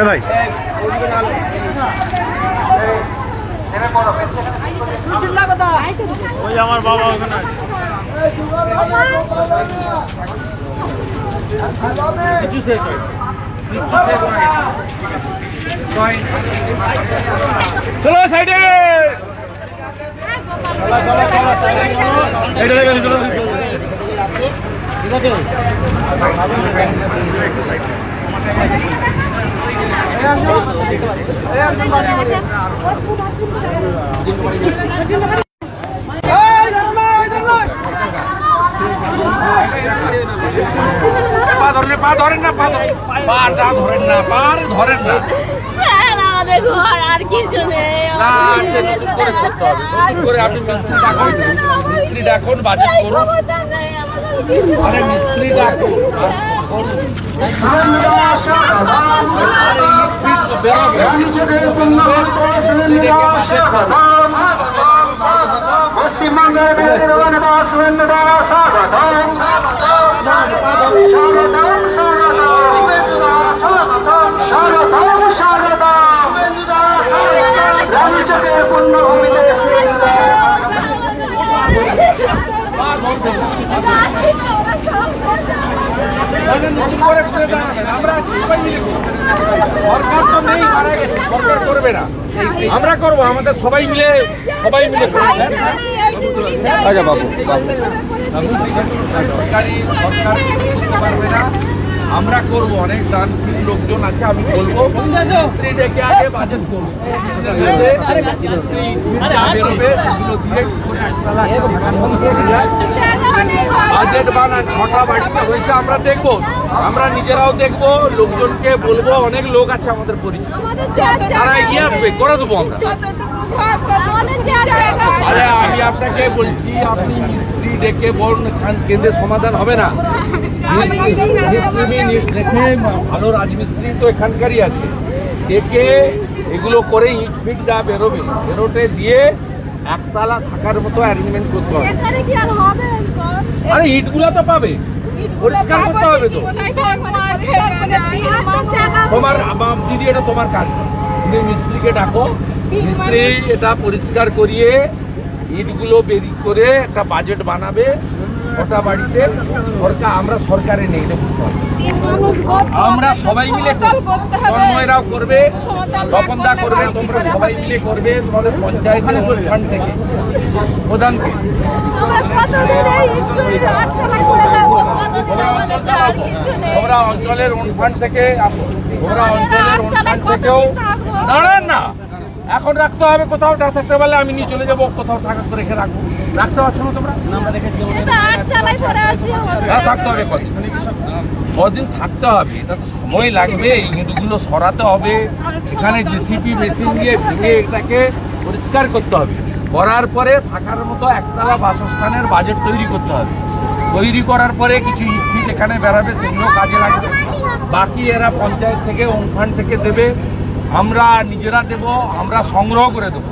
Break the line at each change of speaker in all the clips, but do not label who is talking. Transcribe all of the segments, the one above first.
এ ভাই। ওই আমার বাবা ওখানে আছে। কিছু শেষ হয় কিছু শেষ চলো সাইডে। এটা দেখে চলো। পা ধরেন পা ধরেন না পা পাটা ধরেন না পা ধরেন না
আর কিছু নেই
না আপনি মিস্ত্রি ডাকুন মিস্ত্রি ডাকুন, বাজেট করুন। আরে মিস্ত্রি ডেকে।
পশ্চিমবঙ্গের বিরোধী দাস স্বাগতম স্বাগতম স্বাগতম রামচকের পুণ্যভূমিতে
পা ধরছেন না। তাহলে নতুন করে করে দাঁড়াবেন আমরা আছি সবাই মিলে করব। সরকার তো নেই মারা গেছে সরকার করবে না আমরা করব আমাদের সবাই মিলে সবাই মিলে
আচ্ছা বাবু বাবু
সরকারি সরকার করতে পারবে না আমরা করব অনেক দানশীল লোকজন আছে আমি বলব মিস্ত্রি ডেকে আগে বাজেট করব। বাজেট বানান ছটা বাড়িতে হয়েছে আমরা দেখব। আমরা নিজেরাও দেখব লোকজনকে বলব অনেক লোক আছে আমাদের পরিচিত। তারা এগিয়ে আসবে করে দেবো আমরা। আরে আমি আপনাকে বলছি আপনি মিস্ত্রি ডেকে বলুন খান কেন্দ্রে সমাধান হবে না। মিস্ত্রি মিস্ত্রি রেখে ভালো রাজমিস্ত্রি তো এখানকারই আছে। ডেকে এগুলো করে ইট ফিট যা বেরোবে বেরোটে দিয়ে একতলা থাকার মতো অ্যারেঞ্জমেন্ট করতে হবে। আরে ইটগুলো তো পাবে। পরিষ্কার করতে হবে তো। তোমার দিদি এটা তোমার কাজ। তুমি মিস্ত্রিকে ডাকো মিস্ত্রি এটা পরিষ্কার করিয়ে ইটগুলো বেরি করে একটা বাজেট বানাবে ওটা বাড়িতে। সরকার আমরা সরকারে নেই আমরা সবাই মিলে কর্ময়রাও করবে। তপনদা করবে তোমরা সবাই মিলে করবে তোমাদের পঞ্চায়েতের ফান্ড থেকে। প্রধানকে। তোমরা অঞ্চলের ফান্ড থেকে তোমরা অঞ্চলের ফান্ড থেকেও দাঁড়ান না! এখন রাখতে হবে কোথাও না থাকতে পারলে আমি নিয়ে চলে যাব কোথাও থাকা করে রেখে রাখব। রাখতে পারছ না তোমরা? থাকতে হবে কদিন। কদিন থাকতে হবে এটা তো সময় লাগবে এই ইঁটগুলো সরাতে হবে সেখানে জেসিপি মেশিন দিয়ে ভেঙে এটাকে পরিষ্কার করতে হবে। করার পরে থাকার মতো একতলা বাসস্থানের বাজেট তৈরি করতে হবে। তৈরি করার পরে কিছু ইট ফিট এখানে বেরাবে সেগুলো কাজে লাগবে। বাকি এরা পঞ্চায়েত থেকে অনুফান থেকে দেবে। আমরা নিজেরা দেব আমরা সংগ্রহ করে দেবো।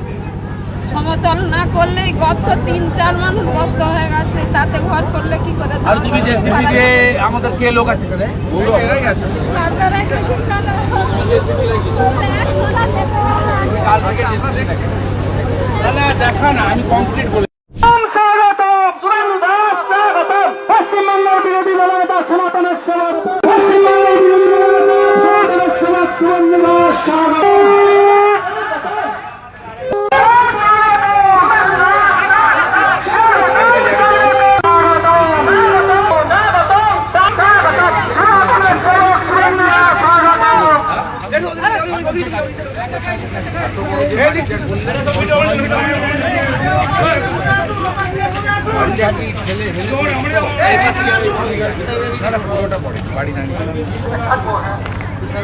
সমতল না করলে গত তিন চার মানুষ গত হয়ে গেছে তাতে ঘর করলে কি করে
আর তুমি জেসিপি যে আমাদের কে লোক আছে
একটু ঠিকানা
কাল থেকে। দেখা না আমি কমপ্লিট বলে
সুরেন্দ্র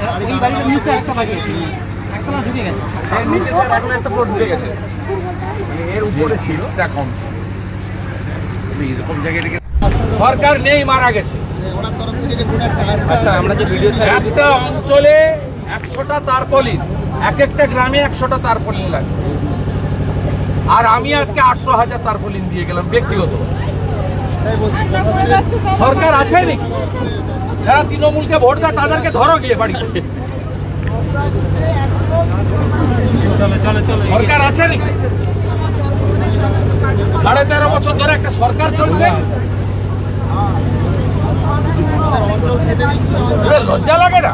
দাস স্বাগতম
পুরোটা পড়ে বাড়ি না নিচে স্যার এখন একটা ফ্লোর ঢুকে গেছে। এর উপরে ছিল এটা কম। এরকম জায়গায় সরকার নেই মারা গেছে।
আচ্ছা আমরা যে ভিডিও
একটা অঞ্চলে একশোটা তারপলিন এক একটা গ্রামে একশোটা তারপলিন লাগে। আর আমি আজকে আটশো হাজার তারপলিন দিয়ে গেলাম ব্যক্তিগত। সরকার আছে নাকি? যারা তৃণমূলকে ভোট দেয়, তাদেরকে ধরো গিয়ে বাড়িতে সরকার আছে নাকি? সাড়ে তেরো বছর ধরে একটা সরকার চলছে। লজ্জা লাগে না।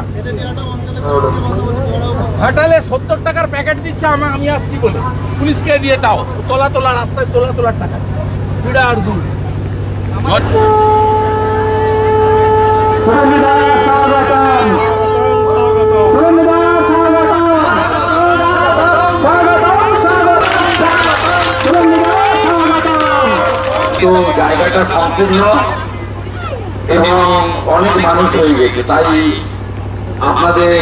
ঘাটালে সত্তর টাকার প্যাকেট দিচ্ছে, আমি আসছি বলে। পুলিশকে দিয়ে দাও, তোলা তোলা রাস্তায় তোলা তোলার টাকা। পিড়া আর দূর। এবং অনেক মানুষ হয়ে গেছে। তাই আপনাদের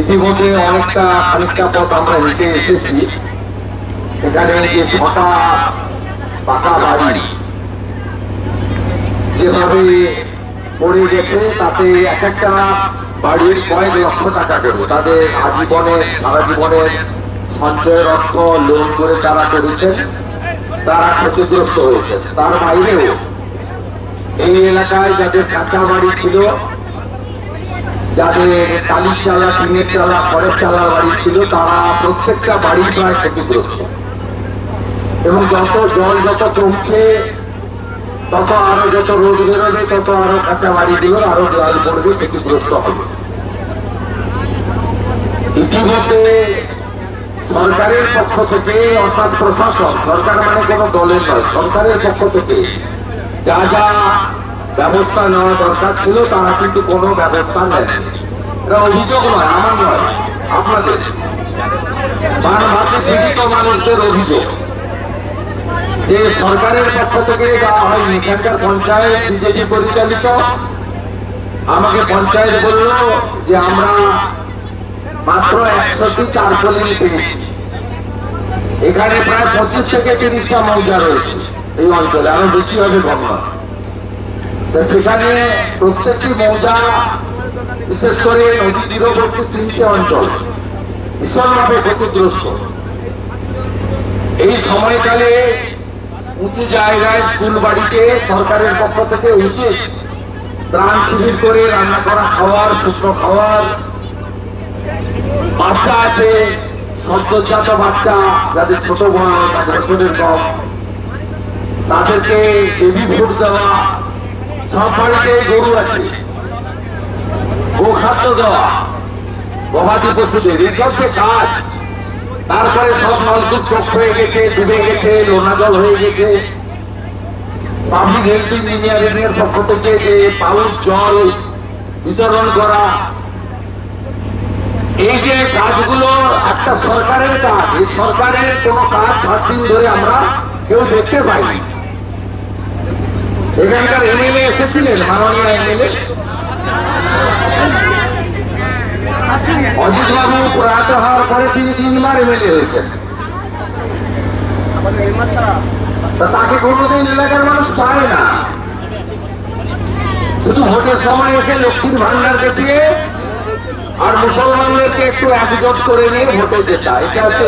ইতিমধ্যে অনেকটা, খানিকটা পথ আমরা হেঁটে এসেছি। এখানে যে ছটা পাকা বাড়ি, যেভাবে পড়ে গেছে, তাতে এক একটা বাড়ির কয়েক লক্ষ টাকা করে তাদের আজীবনে সারা জীবনের সঞ্চয়ের অর্থ লোন করে তারা করেছেন, তারা ক্ষতিগ্রস্ত হয়েছে তার বাইরেও এই এলাকায় যাদের কাঁচা বাড়ি ছিল, যাদের টালির চালা, টিনের চালা, খড়ের চালা বাড়ি ছিল, তারা প্রত্যেকটা বাড়ি প্রায় ক্ষতিগ্রস্ত। এবং যত জল যত কমছে তত আরও যত রোদ বেরোবে, তত আরও কাঁচা বাড়িগুলো আরও জল পড়বে, ক্ষতিগ্রস্ত হবে। ইতিমধ্যে সরকারের পক্ষ থেকে, অর্থাৎ প্রশাসন, সরকার মানে কোনো দলের নয়, সরকারের পক্ষ থেকে যা যা ব্যবস্থা নেওয়া দরকার ছিল, তারা কিন্তু কোনো ব্যবস্থা নেয় এটা অভিযোগ নয়, আমার নয়, আপনাদের। বারমাসে পীড়িত মানুষদের অভিযোগ। যে সরকারের পক্ষ থেকে দেওয়া হয়নি, এখানকার পঞ্চায়েত বিজেপি পরিচালিত, আমাকে পঞ্চায়েত বলল যে আমরা মাত্র একশোটি চারপলিন পেয়েছি। এখানে প্রায় পঁচিশ থেকে তিরিশটা মৌজা রয়েছে এই অঞ্চলে, আরও বেশি হবে। তা সেখানে প্রত্যেকটি মৌজা, বিশেষ করে নদী তীরবর্তী তিনটে অঞ্চল, ভীষণভাবে ক্ষতিগ্রস্ত। এই সময়কালে উঁচু জায়গায় স্কুল বাড়িতে সরকারের পক্ষ থেকে উচিত ত্রাণ শিবির করে রান্না করা খাওয়ার শুকনো খাওয়ার বাচ্চা আছে সদ্যজাত বাচ্চা, যাদের ছোট বয়স বছরের কম। তাদেরকে বেবি ফুড দেওয়া, সব বাড়িতে গরু আছে। গোখাদ্য দেওয়া, গবাদি পশুদের এসব যে কাজ। তারপরে সব নলকূপ চোখ হয়ে গেছে, ডুবে গেছে লোনা জল হয়ে গেছে। পাবলিক হেলথ ইঞ্জিনিয়ারিং এর পক্ষ থেকে যে পাউচ, জল বিতরণ করা, এই যে কাজগুলো একটা সরকারের কাজ, এই সরকারের কোন কাজ সাত দিন ধরে আমরা কেউ দেখতে পাইনি। এখানকার এমএলএ এসেছিলেন মাননীয় এমএলএ। অজিত বাবু প্রয়াত হওয়ার পরে তিনি তিনবার এমএলএ হয়েছেন। তাকে কোনোদিন এলাকার মানুষ পায় না। শুধু ভোটের সময় এসে লক্ষ্মীর ভান্ডার দেখিয়ে আর মুসলমানদেরকে একটু একজোট করে নিয়ে ভোটে যেতা এটা হচ্ছে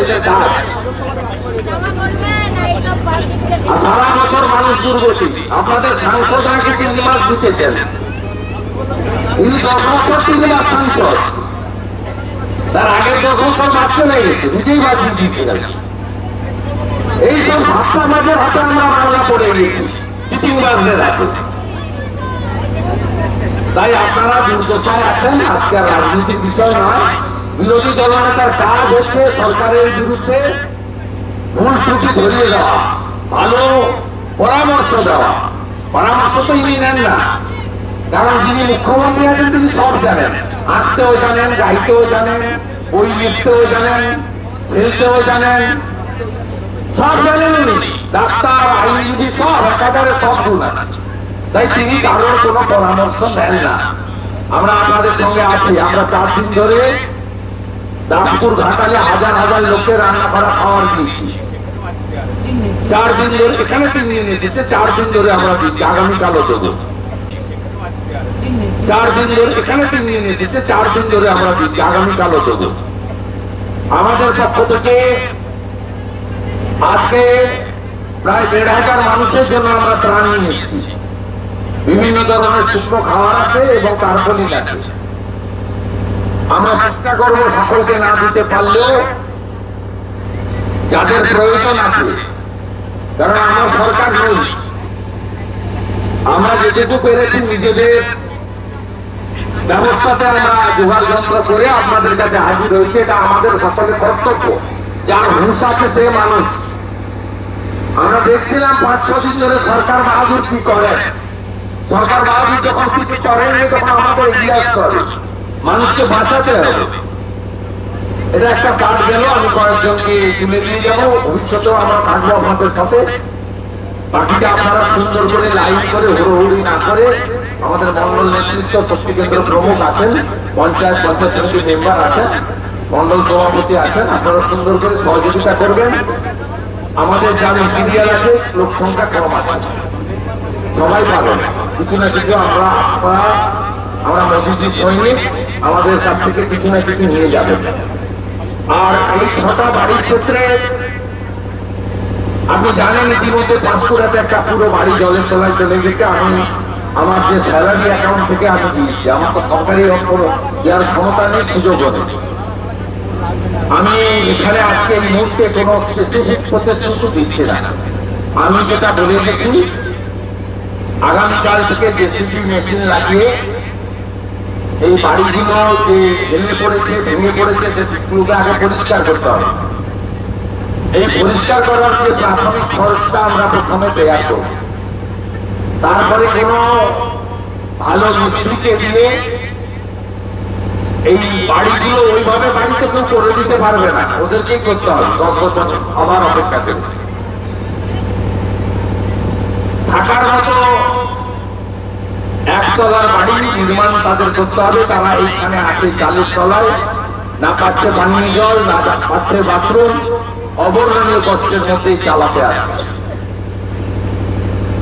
সারা বছর মানুষ দুর্গতি। আপনাদের সাংসদ নাকি তিন মাস জিতেছেন। তিনি দশ বছর তিন মাস সাংসদ। তার আগের বছর নিজেই দিয়েছিলেন এই সব হাতে আমরা বাংলা পড়ে গেছি হাতে। তাই আপনারা দুর্দশায় আছেন আজকের রাজনীতির বিষয় নয়। বিরোধী দলনেতার কাজ হচ্ছে সরকারের বিরুদ্ধে ভুল ত্রুটি ধরিয়ে দেওয়া, ভালো পরামর্শ দেওয়া। পরামর্শ তো ইনি নেন না। কারণ যিনি মুখ্যমন্ত্রী আছেন, তিনি সব জানেন। আঁকতেও জানেন, গাইতেও জানেন, বই লিখতেও জানেন ফেলতেও জানেন। সব জানেন উনি। ডাক্তার, আইনজীবী সব, একাধারে সব গুণ আছে। তাই তিনি কারোর কোনো পরামর্শ নেন না। আমরা আপনাদের সঙ্গে আছি। আমরা চার দিন ধরে দাসপুর ঘাটালে হাজার হাজার লোকের রান্না করা খাওয়ার দিয়েছি। চার দিন ধরে, এখানে তিন দিন এসেছে, চার দিন ধরে আমরা দিচ্ছি। আগামীকালও দেবো। চার দিন ধরে, এখানে তিন দিন এসেছে, চার দিন ধরে আমরা দিচ্ছি, আগামীকালও দেবো। আমাদের পক্ষ থেকে আজকে প্রায় দেড় হাজার মানুষের জন্য আমরা ত্রাণ নিয়ে এসেছি। বিভিন্ন ধরনের শুকনো খাবার আছে এবং কার্বলিন আছে। আমরা চেষ্টা করব সকলকে না দিতে পারলেও যাদের প্রয়োজন আছে, কারণ আমরা সরকার নই। আমরা যেটুকু পেরেছি নিজেদের ব্যবস্থাতে আমরা জোগাড় যন্ত্র করে আপনাদের কাছে হাজির হয়েছে এটা আমাদের সকলের কর্তব্য। যার হুঁশ সে মানুষ। আমরা দেখছিলাম পাঁচ, ছ দিন ধরে সরকার বাহাদুর কি করে? সরকার বাহাদুর যখন কিছু করেনি তখন আমাদের আসতে হবে মানুষকে বাঁচাতে হবে। এটা একটা কাজ গেল, আমি কয়েকজনকে তুলে নিয়ে যাব। ভবিষ্যতেও আমরা থাকব আপনাদের সাথে। বাকিটা আপনারা সুন্দর করে লাইন করে হুড়োহুড়ি না করে আমাদের মন্ডল নেতৃত্ব শক্তি কেন্দ্র প্রমুখ আছেন, পঞ্চায়েত পঞ্চায়েত সমিতি মেম্বার আছেন, মন্ডল সভাপতি আছেন, আপনারা সুন্দর করে সহযোগিতা করবেন। আমাদের যা মেটেরিয়াল আছে, লোক সংখ্যা কম আছে। সবাই পাবেন কিছু না কিছু আমরা আপনারা আমরা মোদীজির সৈনিক, আমাদের কাছ থেকে কিছু না কিছু নিয়ে যাবেন আর এই ছটা বাড়ির ক্ষেত্রে, আপনি জানেন ইতিমধ্যে পাঁশকুড়াতে একটা পুরো বাড়ি জলের তলায় চলে গেছে। আমি আমার যে স্যালারি অ্যাকাউন্ট থেকে আমি দিয়েছি আমার তো সরকারি দেওয়ার ক্ষমতা নেই, সুযোগ নেই। আমি এখানে আজকে এই মুহূর্তে কোনো স্পেসিফিক প্রতিশ্রুতি দিচ্ছি না। আমি যেটা বলে গেছি আগামীকাল থেকে জেসিবি মেশিন লাগিয়ে এই বাড়িগুলো যে ভেঙে পড়েছে ভেঙে পড়েছে সেগুলোকে আগে পরিষ্কার করতে হবে। এই পরিষ্কার করার যে প্রাথমিক খরচটা আমরা প্রথমে তৈরি করব। তারপরে কোন ভালো মিস্ত্রিকে দিয়ে এই বাড়িগুলো ওইভাবে বাড়িতে কেউ করে দিতে পারবে না। ওদেরকেই করতে হবে। দশ বছর আবার অপেক্ষা করে থাকার মতো একতলার বাড়ি নির্মাণ তাদের করতে হবে। তারা এইখানে আছে চালের তলায়। না পাচ্ছে পানীয় জল, না পাচ্ছে বাথরুম। অবর্ণনীয় কষ্টের মধ্যেই চালাতে আসছে।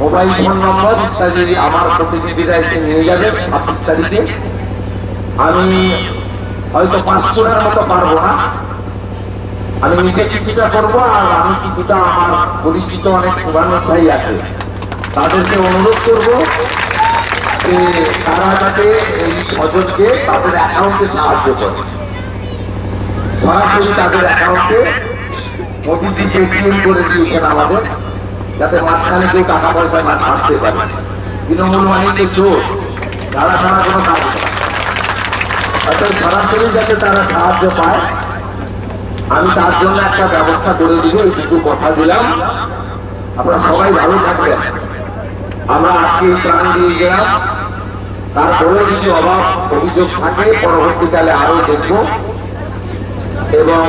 মোবাইল ফোন নম্বর ইত্যাদি আমার প্রতিনিধিরা এসে নিয়ে যাবে ছাব্বিশ তারিখে, আমি হয়তো পাঁচ কোড়ার মতো পারব না। আমি নিজে কিছুটা করব আর আমি কিছুটা আমার পরিচিত অনেক ভাই আছে। তাদেরকে অনুরোধ করব যে তারা যাতে এই স্বজনকে তাদের অ্যাকাউন্টে সাহায্য করে। সরাসরি তাদের অ্যাকাউন্টে মোদিজি পেটিএম করে দিয়েছেন আমাদের। যাতে মাঝখানে কেউ টাকা পয়সা না ছাড়তে পারে। তৃণমূল মানে যে চোর। তারা ছাড়া কোনো কাজ অর্থাৎ সরাসরি যাতে তারা সাহায্য পায়, আমি তার জন্য একটা ব্যবস্থা করে দিব, এইটুকু কথা দিলাম। আপনারা সবাই ভালো থাকবেন। আমরা আজকে প্রাণ দিয়ে গেলাম। তারপরেও যদি অভাব, অভিযোগ থাকে, পরবর্তীকালে আরও দেখব। এবং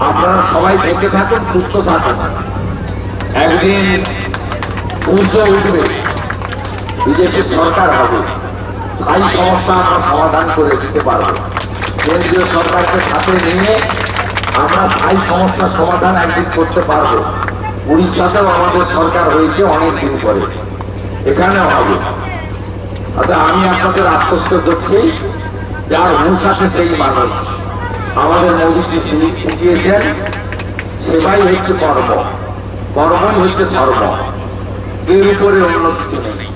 আপনারা সবাই বেঁচে থাকুন, সুস্থ থাকুন। একদিন সূর্য উঠবে বিজেপি সরকার হবে। স্থায়ী সমস্যা আমরা সমাধান করে দিতে পারব। কেন্দ্রীয় সরকারকে সাথে নিয়ে আমরা স্থায়ী সমস্যার সমাধান একদিন করতে পারব। উড়িষ্যাতেও আমাদের সরকার হয়েছে অনেক দিন পরে। এখানেও হবে। আচ্ছা আমি আপনাদের আশ্বস্ত করছি, যার হুঁশ আছে সেই মানুষ। আমাদের মোদীজি শিখি- শিখিয়েছেন সেবাই হচ্ছে কর্ম। কর্মই হচ্ছে ধর্ম। এর উপরে অন্য কিছু নেই।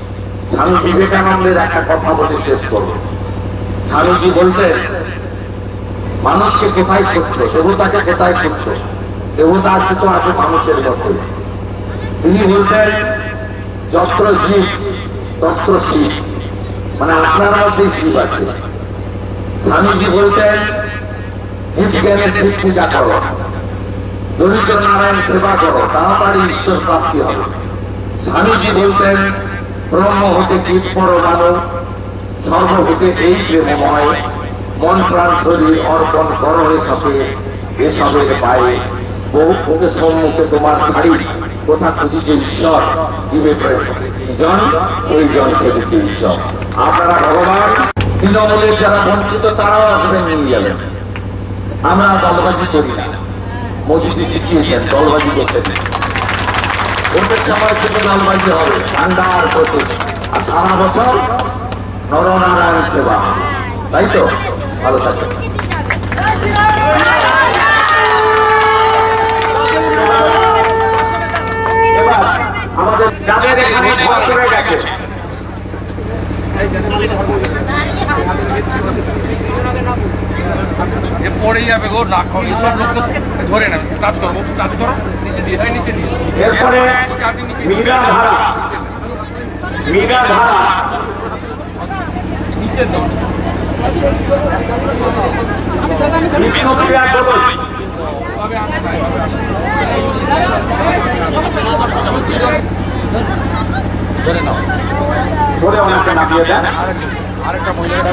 স্বামী বিবেকানন্দের একটা কথা বলে শেষ করব। স্বামীজি বলতেন, মানুষকে কোথায় খুঁজছো? দেবতাকে কোথায় খুঁজছো? দেবতা আছে তো আছে মানুষের মধ্যে। তিনি বলতেন, যত্র জীব, তত্র শিব। মানে আপনার মধ্যেই শিব আছে। স্বামীজি বলতেন জীব জ্ঞানের শিব পূজা করো। দরিদ্র নারায়ণ সেবা করো, তাড়াতাড়ি ঈশ্বর প্রাপ্তি হবে। স্বামীজি বলতেন, ব্রহ্ম হতে কীট পরমাণু, সর্বভূতে এই প্রেমময় মন প্রাণ শরীর অর্পণ করো এসবে এসবের পায়ে। বহু মুখে সম্মুখে তোমার ছাড়ি, কোথা খুঁজিছে ঈশ্বর? জীবে জন, সেই জন সেদিকে ঈশ্বর। আপনারা ভগবান তৃণমূলের যারা বঞ্চিত, তারাও আসবেন নিয়ে যাবেন আমরা দলবাজি করি না।
মসজিদে শিখিয়েছেন দলবাজি করতে নেই ভোটের সময় থেকে দলবাজি হবে ঠান্ডার প্রতি আর সারা বছর নরনারায়ণ সেবা। তাই তো? ভালো থাকবে আমাদের যাদের এখানে গেছে।
এ পড়ে যাবে গো না খাও সব লোক ধরে না কাজ করো কাজ করো নিচে দিয়ে এই নিচে দিয়ে।
এরপরে
নিচে
মীরা ধারা। মীরা ধারা।
নিচে দাও।
গোলই
ধরে নাও।
ধরে ওনাকে নামিয়ে দেন।
আরেকটা
মহিলাকে